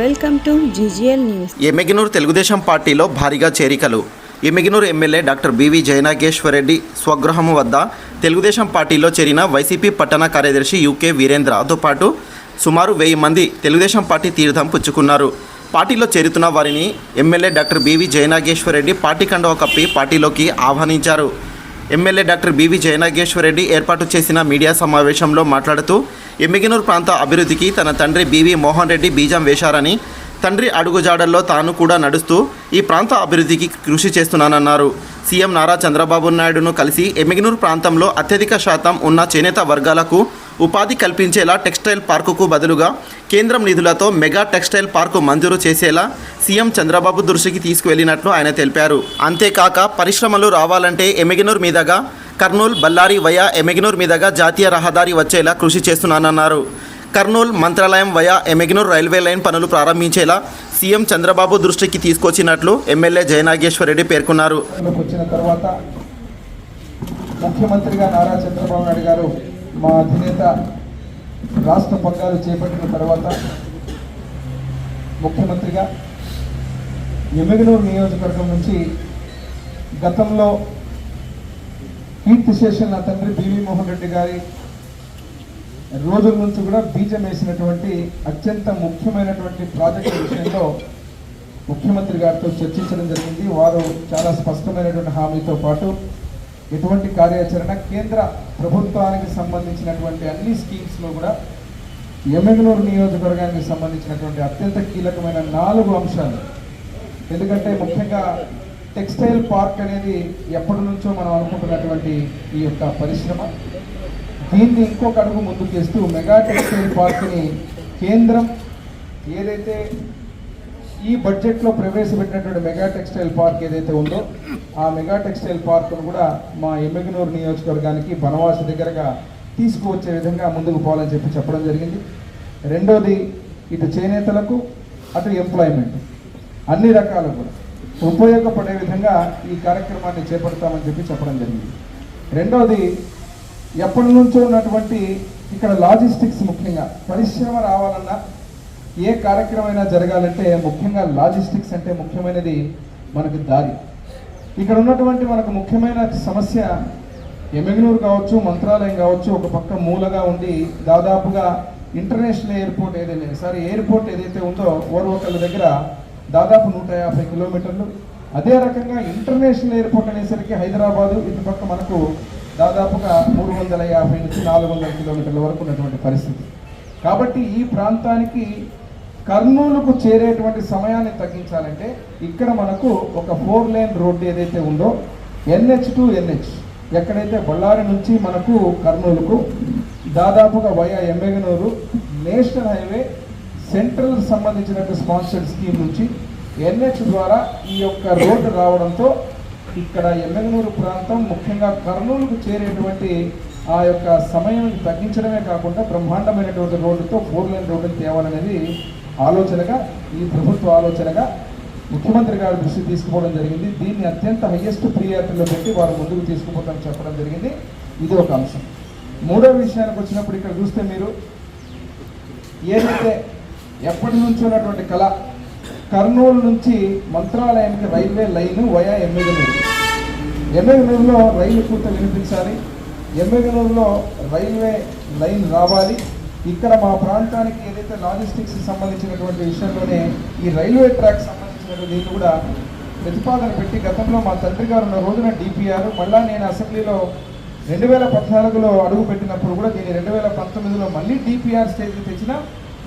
Welcome to GGL news. Yemmiganur Telugu Desam పార్టీలో భారీగా చేరికలు. Yemmiganur MLA doctor BV Jayanageswara Reddy స్వగృహం వద్ద తెలుగుదేశం పార్టీలో చేరిన వైసీపీ పట్టణ కార్యదర్శి యూకే వీరేంద్రతో పాటు సుమారు వెయ్యి మంది తెలుగుదేశం పార్టీ తీర్థం పుచ్చుకున్నారు. పార్టీలో చేరుతున్న వారిని MLA doctor BV Jayanageswara Reddy party కండవ కప్పి పార్టీలోకి ఆహ్వానించారు. ఎమ్మెల్యే డాక్టర్ బివి జయనాగేశ్వరరెడ్డి ఏర్పాటు చేసిన మీడియా సమావేశంలో మాట్లాడుతూ ఎమ్మిగినూరు ప్రాంత అభివృద్ధికి తన తండ్రి బివి మోహన్ రెడ్డి బీజం వేశారని తండ్రి అడుగుజాడల్లో తాను కూడా నడుస్తూ ఈ ప్రాంత అభివృద్ధికి కృషి చేస్తున్నానన్నారు. సీఎం నారా చంద్రబాబు నాయుడును కలిసి ఎమ్మిగినూరు ప్రాంతంలో అత్యధిక శాతం ఉన్న చేనేత వర్గాలకు ఉపాధి కల్పించేలా టెక్స్టైల్ పార్కుకు బదులుగా కేంద్రం నిధులతో మెగా టెక్స్టైల్ పార్కు మంజూరు చేసేలా సీఎం చంద్రబాబు దృష్టికి తీసుకువెళ్ళినట్లు ఆయన తెలిపారు. అంతేకాక పరిశ్రమలు రావాలంటే ఎమెగినూర్ మీదుగా కర్నూలు బళ్ళారి వయా ఎమెగినూర్ మీదుగా జాతీయ రహదారి వచ్చేలా కృషి చేస్తున్నానన్నారు. Kurnool Mantralayam via Yemmiganur railway line పనులు ప్రారంభించేలా సీఎం చంద్రబాబు దృష్టికి తీసుకొచ్చినట్లు ఎమ్మెల్యే జయనాగేశ్వరరెడ్డి పేర్కొన్నారు. వచ్చిన తర్వాత ముఖ్యమంత్రిగా నారా చంద్రబాబు నాయుడు గారు మా అధినేత రాష్ట్ర పగ్గాలు చేపట్టిన తర్వాత ముఖ్యమంత్రిగా ఎమ్మిగనూరు నియోజకవర్గం నుంచి గతంలో కీర్తి శేషన్ నా తండ్రి బివి మోహన్ రెడ్డి గారి రోజుల నుంచి కూడా బీజం వేసినటువంటి అత్యంత ముఖ్యమైనటువంటి ప్రాజెక్టు విషయంలో ముఖ్యమంత్రి గారితో చర్చించడం జరిగింది. వారు చాలా స్పష్టమైనటువంటి హామీతో పాటు ఎటువంటి కార్యాచరణ కేంద్ర ప్రభుత్వానికి సంబంధించినటువంటి అన్ని స్కీమ్స్లో కూడా ఎమ్మెగనూరు నియోజకవర్గానికి సంబంధించినటువంటి అత్యంత కీలకమైన నాలుగు అంశాలు. ఎందుకంటే ముఖ్యంగా టెక్స్టైల్ పార్క్ అనేది ఎప్పటి నుంచో మనం అనుకుంటున్నటువంటి ఈ యొక్క పరిశ్రమ. దీన్ని ఇంకొక అడుగు ముందుకు చేస్తూ మెగా టెక్స్టైల్ పార్క్ని కేంద్రం ఏదైతే ఈ బడ్జెట్లో ప్రవేశపెట్టినటువంటి మెగా టెక్స్టైల్ పార్క్ ఏదైతే ఉందో ఆ మెగా టెక్స్టైల్ పార్క్ను కూడా మా ఎమ్మెగనూరు నియోజకవర్గానికి బనవాసి దగ్గరగా తీసుకువచ్చే విధంగా ముందుకు పోవాలని చెప్పి చెప్పడం జరిగింది. రెండోది ఇటు చేనేతలకు అటు ఎంప్లాయ్మెంట్ అన్ని రకాలు కూడా ఉపయోగపడే విధంగా ఈ కార్యక్రమాన్ని చేపడతామని చెప్పి చెప్పడం జరిగింది. రెండోది ఎప్పటి నుంచో ఉన్నటువంటి ఇక్కడ లాజిస్టిక్స్ ముఖ్యంగా పరిశ్రమ రావాలన్నా ఏ కార్యక్రమమైనా జరగాలంటే ముఖ్యంగా లాజిస్టిక్స్ అంటే ముఖ్యమైనది మనకు దారి. ఇక్కడ ఉన్నటువంటి మనకు ముఖ్యమైన సమస్య ఎమ్మెగనూరు కావచ్చు మంత్రాలయం కావచ్చు ఒక పక్క మూలగా ఉండి దాదాపుగా ఇంటర్నేషనల్ ఎయిర్పోర్ట్ ఏదైనా సారీ ఎయిర్పోర్ట్ ఏదైతే ఉందో ఓర్వకల్ దగ్గర దాదాపు నూట యాభై కిలోమీటర్లు. అదే రకంగా ఇంటర్నేషనల్ ఎయిర్పోర్ట్ అనేసరికి హైదరాబాదు ఇటు పక్క మనకు దాదాపుగా మూడు వందల యాభై నుంచి నాలుగు వందల కిలోమీటర్ల వరకు ఉన్నటువంటి పరిస్థితి. కాబట్టి ఈ ప్రాంతానికి కర్నూలుకు చేరేటువంటి సమయాన్ని తగ్గించాలంటే ఇక్కడ మనకు ఒక ఫోర్ లేన్ రోడ్డు ఏదైతే ఉందో ఎన్హెచ్ టు ఎన్హెచ్. ఎక్కడైతే బళ్ళారి నుంచి మనకు కర్నూలుకు దాదాపుగా via Yemmiganur national highway central సంబంధించినట్టు sponsored scheme నుంచి ఎన్హెచ్ ద్వారా ఈ యొక్క రోడ్డు రావడంతో ఇక్కడ ఎమ్మెగనూరు ప్రాంతం ముఖ్యంగా కర్నూలుకు చేరేటువంటి ఆ యొక్క సమయం తగ్గించడమే కాకుండా బ్రహ్మాండమైనటువంటి రోడ్డుతో ఫోర్ లైన్ రోడ్డుని తేవాలనేది ఆలోచనగా ఈ ప్రభుత్వ ఆలోచనగా ముఖ్యమంత్రి గారి దృష్టి తీసుకుపోవడం జరిగింది. దీన్ని అత్యంత హయ్యెస్ట్ ప్రియారిటీలో పెట్టి వారు ముందుకు తీసుకుపోతామని చెప్పడం జరిగింది. ఇది ఒక అంశం. మూడో విషయానికి వచ్చినప్పుడు ఇక్కడ చూస్తే మీరు ఏదైతే ఎప్పటి నుంచి ఉన్నటువంటి కళ కర్నూలు నుంచి మంత్రాలయానికి రైల్వే లైన్ వయా ఎమ్మెగనూరు. ఎమ్మెగనూరులో రైలు పూర్తి వినిపించాలి. ఎమ్మెగనూరులో రైల్వే లైన్ రావాలి. ఇక్కడ మా ప్రాంతానికి ఏదైతే లాజిస్టిక్స్ సంబంధించినటువంటి విషయంలోనే ఈ రైల్వే ట్రాక్ సంబంధించినటువంటి దీన్ని కూడా ప్రతిపాదన పెట్టి గతంలో మా తండ్రి గారు ఉన్న రోజున డిపిఆర్ మళ్ళా నేను అసెంబ్లీలో రెండు వేల పద్నాలుగులో అడుగు పెట్టినప్పుడు కూడా దీన్ని రెండు వేల పంతొమ్మిదిలో మళ్ళీ డిపిఆర్ స్టేజ్కి తెచ్చిన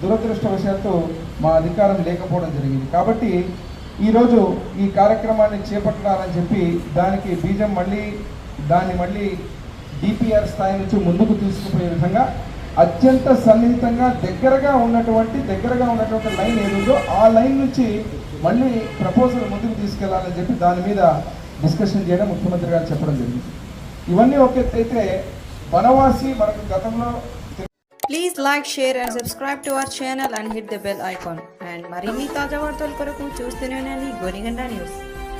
దురదృష్టవశాత్తు మా అధికారం లేకపోవడం జరిగింది. కాబట్టి ఈరోజు ఈ కార్యక్రమాన్ని చేపట్టాలని చెప్పి దానికి బీజం మళ్ళీ దాన్ని మళ్ళీ డిపిఆర్ స్థాయి నుంచి ముందుకు తీసుకుపోయే విధంగా అత్యంత సన్నిహితంగా దగ్గరగా ఉన్నటువంటి దగ్గరగా ఉన్నటువంటి లైన్ ఏదో ఆ లైన్ నుంచి మళ్ళీ ప్రపోజల్ ముందుకు తీసుకెళ్ళాలని చెప్పి దాని మీద డిస్కషన్ చేయడం ముఖ్యమంత్రి గారు చెప్పడం జరిగింది. ఇవన్నీ ఒక అయితే వనవాసి మనకు గతంలో please like share and subscribe to our channel and hit the bell icon and మరిన్ని తాజా వార్తల కొరకు చూస్తూనే గోనిగండ న్యూస్.